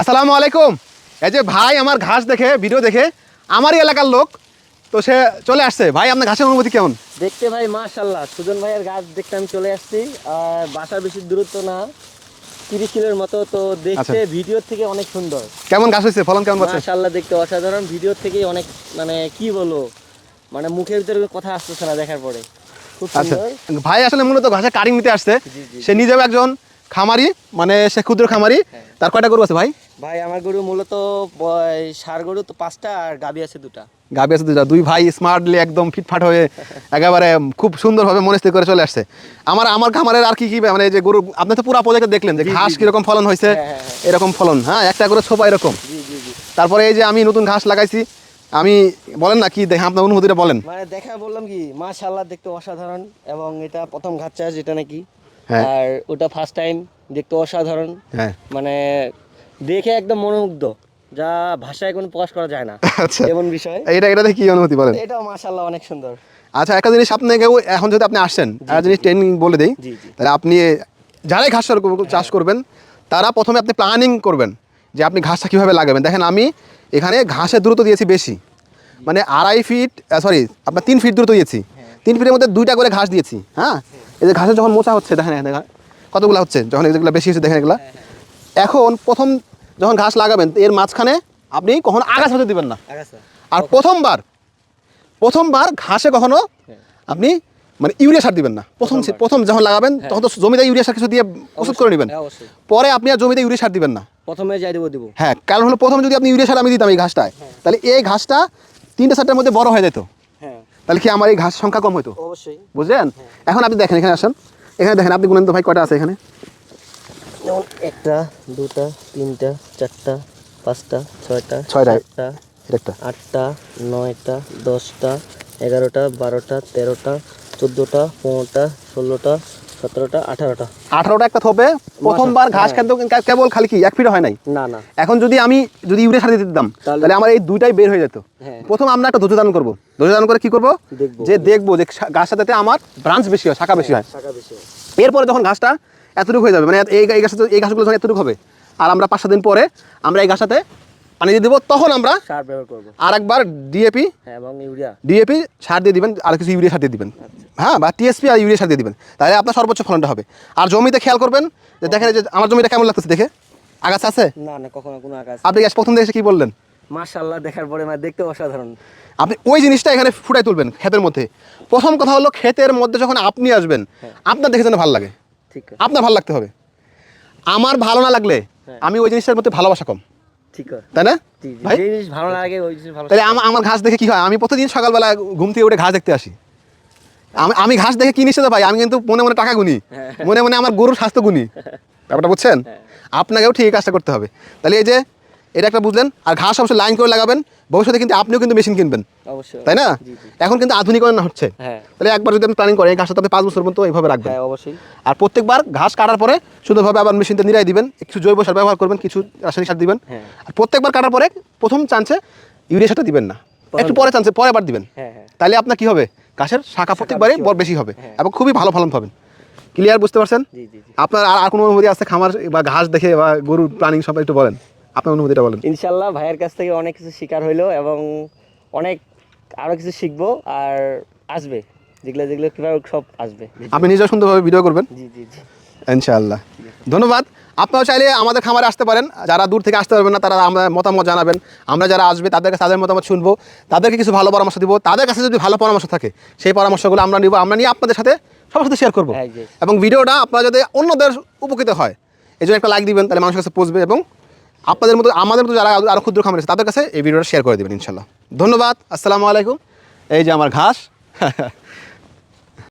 আসসালামু আলাইকুম। এই যে ভাই আমার ঘাস দেখে ভিডিও দেখে আমারই এলাকার লোক তো সে চলে আসছে। ভাই আপনার ঘাসের অনুভূতি কেমন? দেখতে ভাই মাশাল্লাহ সুজন ভাইয়ের গাছ দেখতে আমি চলে আসছি। আর বাসার বেশি দূরত্ব না। তিরিশ কিলোর মতো তো দেখতে আচ্ছা। ভিডিওর থেকে অনেক সুন্দর। কেমন ঘাস হয়েছে? ফলন কেমন মাশাল্লাহ দেখতে অসাধারণ। ভিডিওর থেকেই অনেক মানে কি বলব? মানে মুখের ভিতরে কথা আসতেছে না দেখার পরে। খুব আচ্ছা। সুন্দর। ভাই আসলে মূলত ঘাসে কাটিং নিতে আসছে। সে নিজেও একজন খামারি মানে সে ক্ষুদ্র খামারি হ্যাঁ। তার কয়টা গরু আছে ভাই ভাই আমার গরু মূলত সার গরু তো পাঁচটা আর গাবি আছে দুটা গাবি আছে দুটা দুই ভাই স্মার্টলি একদম ফিটফাট হয়ে একেবারে খুব সুন্দরভাবে মনস্থির করে চলে আসছে আমার আমার খামারের আর কি কি মানে যে গরু আপনি তো পুরো প্রজেক্টে দেখলেন যে ঘাস। কীরকম ফলন হয়েছে হ্যাঁ, হ্যাঁ। এরকম ফলন হ্যাঁ একটা করে ছোপা এরকম তারপরে এই যে আমি নতুন ঘাস লাগাইছি আমি বলেন না কি দেখেন আপনার অনুভূতিটা বলেন মানে দেখা বললাম কি মাশাল্লাহ দেখতে অসাধারণ এবং এটা প্রথম ঘাস চাষ যেটা নাকি। আর ওটা ফার্স্ট টাইম দেখতে অসাধারণ। হ্যাঁ। মানে দেখে একদম মনোমুগ্ধ। যা ভাষায় কোনো প্রকাশ করা যায় না। আচ্ছা। এমন বিষয়। এটা দেখে কি অনুভূতি বলেন? এটা মাশাল্লাহ অনেক সুন্দর। আচ্ছা একটা জিনিস আপনি কেউ এখন যদি আপনি আসছেন একটা জিনিস ট্রেনিং বলে দিই তাহলে আপনি যারাই ঘাস চাষ করবেন তারা প্রথমে আপনি প্ল্যানিং করবেন যে আপনি ঘাসটা কীভাবে লাগাবেন। দেখেন আমি এখানে ঘাসের দূরত্ব দিয়েছি বেশি। মানে আড়াই ফিট সরি আপনার তিন ফিট দূরত্ব দিয়েছি। তিন ফিটের মধ্যে দুইটা করে ঘাস দিয়েছি হ্যাঁ? এই যে ঘাসে যখন মোচা হচ্ছে দেখেন এখানে কতগুলো হচ্ছে? যখন এগুলো বেশি হচ্ছে দেখেন এগুলো। এখন প্রথম যখন ঘাস লাগাবেন এর মাঝখানে আপনি কখনো আগাছা হতে দিবেন না। আর প্রথমবার প্রথমবার ঘাসে কখনো হ্যাঁ। আপনি মানে ইউরিয়া সার দিবেন না। প্রথম। প্রথম যখন লাগাবেন তখন তো জমিতে ইউরিয়া সার কিছু দিয়ে ওষুধ করে নেবেন। হ্যাঁ, পরে আপনি আর জমিতে ইউরিয়া সার দিবেন না। প্রথমে যাই দেবো দিব। হ্যাঁ কারণ হলো প্রথমে যদি আপনি ইউরিয়া সার আমি দিতাম এই ঘাসটায় তাহলে এই ঘাসটা তিনটে চারটার মধ্যে বড় হয়ে যেত। হ্যাঁ তাহলে কি আমার এই ঘাস সংখ্যা কম হতো অবশ্যই। বুঝলেন? এখন আপনি দেখেন এখানে আসেন। এখানে দেখেন আপনি গুণেন্দ্র তো ভাই কয়টা আছে এখানে? যেমন একটা দুটা তিনটা চারটা পাঁচটা ছয়টা ছয়টা। একটা একটা আটটা নয়টা দশটা এগারোটা বারোটা তেরোটা চোদ্দোটা পনেরোটা ষোলোটা সতেরোটা আঠারোটা। আঠারোটা একটা থোপে। প্রথমবার ঘাস হ্যাঁ। কেবল খালি কি? এক ফিট হয় নাই? না না। এখন যদি আমি যদি ইউরিয়া সার দিতে দিতাম তাহলে- আমার এই দুইটাই বের হয়ে যেত। হ্যাঁ। প্রথম আমরা একটা ধৈর্য করব। ধৈর্য করে কি করব? যে দেখব যে যাতে আমার ব্রাঞ্চ বেশি হয় শাখা বেশি হয় এরপরে যখন ঘাসটা এতটুকু হয়ে যাবে মানে এই এই এই গাছগুলো যখন এতটুকু হবে আর আমরা পাঁচ সাত দিন পরে আমরা এই গাছটাতে পানি দিয়ে দেবো তখন আমরা সার ব্যবহার করব। আর একবার ডিএপি হ্যাঁ এবং ইউরিয়া। ডিএপি সার দিয়ে দিবেন আর কিছু ইউরিয়া সার দিয়ে দিবেন। হ্যাঁ বা টিএসপি আর ইউরিয়া সার দিয়ে দিবেন। তাহলে আপনার সর্বোচ্চ ফলনটা হবে। আর জমিতে খেয়াল করবেন যে দেখেন যে আমার জমিটা কেমন লাগতেছে দেখে? আগাছা আছে? না না কখনো কোনো আকাশ আপনি গ্যাস প্রথম দেখে কি বললেন? মাশাল্লাহ দেখার পরে মানে দেখতে অসাধারণ। আপনি ওই জিনিসটা এখানে ফুটাই তুলবেন ক্ষেতের মধ্যে। প্রথম কথা হলো ক্ষেতের মধ্যে যখন আপনি আসবেন আপনার দেখে যেন ভালো লাগে। ঠিক আছে। আপনার ভালো লাগতে হবে। আমার ভালো না লাগলে হ্যাঁ। আমি ওই জিনিসটার মধ্যে ভালোবাসা কম। ঠিক আছে। তাই না। ভাই? যে জিনিস ভালো লাগে ওই জিনিস ভালো তাহলে আমার আমার ঘাস দেখে কি হয়? আমি প্রতিদিন সকালবেলা ঘুম থেকে উঠে ঘাস দেখতে আসি। আমি ঘাস দেখে কি নিশ্চিত ভাই আমি কিন্তু মনে মনে টাকা গুনি। মনে মনে আমার গরুর স্বাস্থ্য গুনি। ব্যাপারটা বুঝছেন? আপনাকেও ঠিক এই কাজটা করতে হবে। তাহলে এই যে এটা একটা বুঝলেন আর ঘাস অবশ্যই লাইন করে লাগাবেন। ভবিষ্যতে কিন্তু আপনিও কিন্তু মেশিন কিনবেন। অবশ্যই। তাই না? এখন কিন্তু আধুনিকরণ হচ্ছে। হ্যাঁ। তাহলে একবার যদি আপনি প্ল্যানিং করেন এই ঘাসটা আপনি পাঁচ বছর পর্যন্ত এইভাবে রাখবেন। হ্যাঁ অবশ্যই। আর প্রত্যেকবার ঘাস কাটার পরে সুন্দরভাবে আবার মেশিনটা নিরাই দিবেন কিছু জৈব সার ব্যবহার করবেন কিছু রাসায়নিক সার দিবেন। হ্যাঁ। আর প্রত্যেকবার কাটার পরে প্রথম চান্সে ইউরিয়া সারটা দিবেন না। একটু পরে। চান্সে পরে আবার দিবেন। তাহলে আপনার কি হবে? ঘাসের শাখা প্রত্যেকবারই বড় বেশি হবে হ্যাঁ। এবং খুবই ভালো ফলন পাবেন। ক্লিয়ার বুঝতে পারছেন? আপনার আর আর কোনো অনুভূতি আছে খামার বা ঘাস দেখে বা গরুর প্রাণী সব একটু বলেন? আপনার অনুভূতিটা বলেন। ইনশাল্লাহ ভাইয়ের কাছ থেকে অনেক কিছু শিকার হইল এবং অনেক আরও কিছু শিখব আর আসবে। যেগুলো যেগুলো কীভাবে সব আসবে। আপনি নিজেও সুন্দরভাবে ভিডিও করবেন। জি জি জি। ইনশাআল্লাহ। ধন্যবাদ। আপনারাও চাইলে আমাদের খামারে আসতে পারেন। যারা দূর থেকে আসতে পারবেন না তারা আমরা মতামত জানাবেন। আমরা যারা আসবে তাদের কাছে তাদের মতামত শুনব। তাদেরকে কিছু ভালো পরামর্শ দিব। তাদের কাছে যদি ভালো পরামর্শ থাকে সেই পরামর্শগুলো আমরা নিব। আমরা নিয়ে আপনাদের সাথে সবার সাথে শেয়ার করব। হ্যাঁ, এবং ভিডিওটা আপনারা যাতে অন্যদের উপকৃত হয় এই জন্য একটা লাইক দিবেন তাহলে মানুষের কাছে পৌঁছবে এবং আপনাদের মতো আমাদের মতো যারা আরও ক্ষুদ্র খামার আছে তাদের কাছে এই ভিডিওটা শেয়ার করে দেবেন ইনশাল্লাহ। ধন্যবাদ আসসালামু আলাইকুম। এই যে আমার ঘাস।